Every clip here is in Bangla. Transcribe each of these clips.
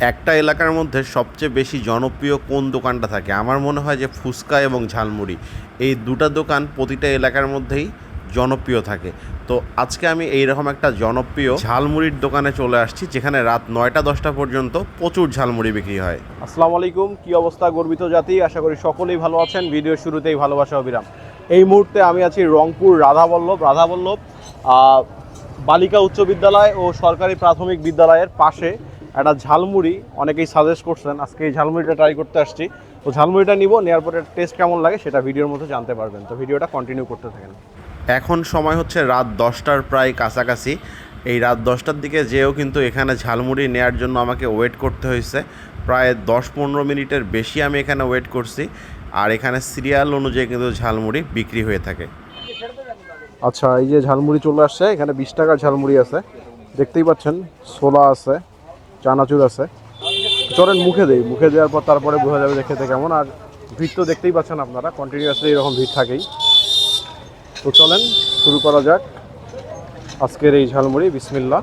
একটা এলাকার মধ্যে সবচেয়ে বেশি জনপ্রিয় কোন দোকানটা থাকে? আমার মনে হয় যে ফুচকা এবং ঝালমুড়ি। এই দুটা দোকান প্রতিটা এলাকার মধ্যেই জনপ্রিয় থাকে। তো আজকে আমি এইরকম একটা জনপ্রিয় ঝালমুড়ির দোকানে চলে আসছি, যেখানে রাত নয়টা দশটা পর্যন্ত প্রচুর ঝালমুড়ি বিক্রি হয়। আসসালামু আলাইকুম, কি অবস্থা গর্বিত জাতি? আশা করি সকলেই ভালো আছেন। ভিডিও শুরুতেই ভালোবাসা, অবিরাম। এই মুহূর্তে আমি আছি রংপুর রাধাবল্লভ রাধাবল্লভ বালিকা উচ্চ বিদ্যালয় ও সরকারি প্রাথমিক বিদ্যালয়ের পাশে। একটা ঝালমুড়ি অনেকেই সাজেস্ট করছেন আজকে এই ঝালমুড়িটা ট্রাই করতে আসছি। তো ঝালমুড়িটা নিব নেওয়ার পরে টেস্ট কেমন লাগে সেটা ভিডিওর মধ্যে জানতে পারবেন। তো ভিডিওটা কন্টিনিউ করতে থাকেন। এখন সময় হচ্ছে রাত দশটার প্রায় কাছাকাছি। এই রাত দশটার দিকে যেও কিন্তু এখানে ঝালমুড়ি নেয়ার জন্য আমাকে ওয়েট করতে হয়েছে। প্রায় দশ পনেরো মিনিটের বেশি আমি এখানে ওয়েট করছি। আর এখানে সিরিয়াল অনুযায়ী কিন্তু ঝালমুড়ি বিক্রি হয়ে থাকে। আচ্ছা এই যে ঝালমুড়ি চলে আসছে এখানে বিশ টাকার ঝালমুড়ি আছে। দেখতেই পাচ্ছেন ছোলা আছে। চানাচুর আছে। চলেন মুখে দেই। মুখে দেওয়ার পর তারপরে বোঝা যাবে দেখতে কেমন। আর ভিড় তো দেখতেই পাচ্ছেন আপনারা কন্টিনিউয়াসলি এরকম ভিড় থাকেই। তো চলেন, শুরু করা যাক। আজকের এই ঝালমুড়ি বিসমিল্লা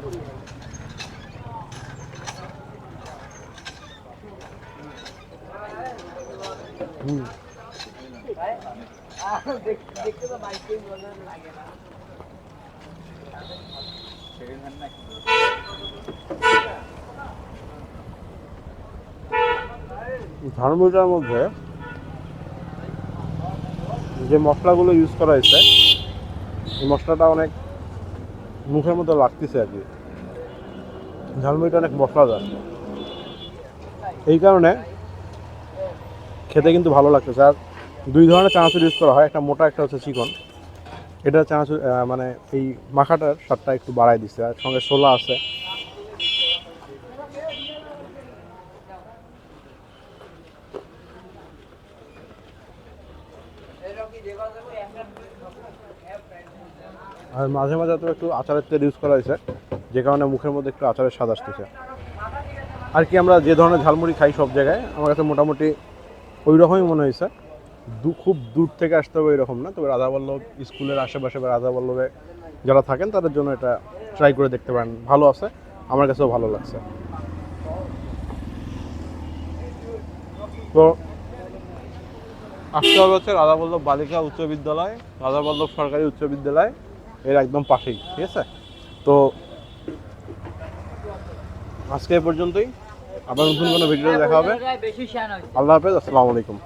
ঝালমুড়িটার মধ্যে যে মশলাগুলো ইউজ করা হয়েছে, এই মশলাটা অনেক মুখের মধ্যে লাগতেছে আর কি। ঝালমুড়িটা অনেক মশলাদার। এই কারণে খেতে কিন্তু ভালো লাগতেছে। আর দুই ধরনের চানাচুর ইউজ করা হয়, একটা মোটা, একটা হচ্ছে চিকন। এটা চানাচুর মানে এই মাখাটার স্বাদটা একটু বাড়াই দিচ্ছে। আর সঙ্গে ছোলা আছে। আর মাঝে মাঝে তো একটু আচারের তেল ইউজ করা হয়েছে, যে কারণে মুখের মধ্যে একটু আচারের স্বাদ আসতেছে। আর কি আমরা যে ধরনের ঝালমুড়ি খাই সব জায়গায়, আমার কাছে মোটামুটি ওই রকমই মনে হয়েছে। দু, খুব দূর থেকে আসতে হবে এরকম না, তবে রাধাবল্লভ স্কুলের আশেপাশে বা রাধাবল্লভে যারা থাকেন, তাদের জন্য এটা ট্রাই করে দেখতে পারেন। ভালো আছে, আমার কাছেও ভালো লাগছে। তো আসতে হবে হচ্ছে রাধাবল্লভ বালিকা উচ্চ বিদ্যালয় রাধাবল্লভ সরকারি উচ্চ বিদ্যালয়, এর একদম পাশেই, ঠিক আছে? তো আজকে পর্যন্তই। আবার নতুন কোনো ভিডিও দেখা হবে। আল্লাহ হাফেজ, আসসালামু আলাইকুম।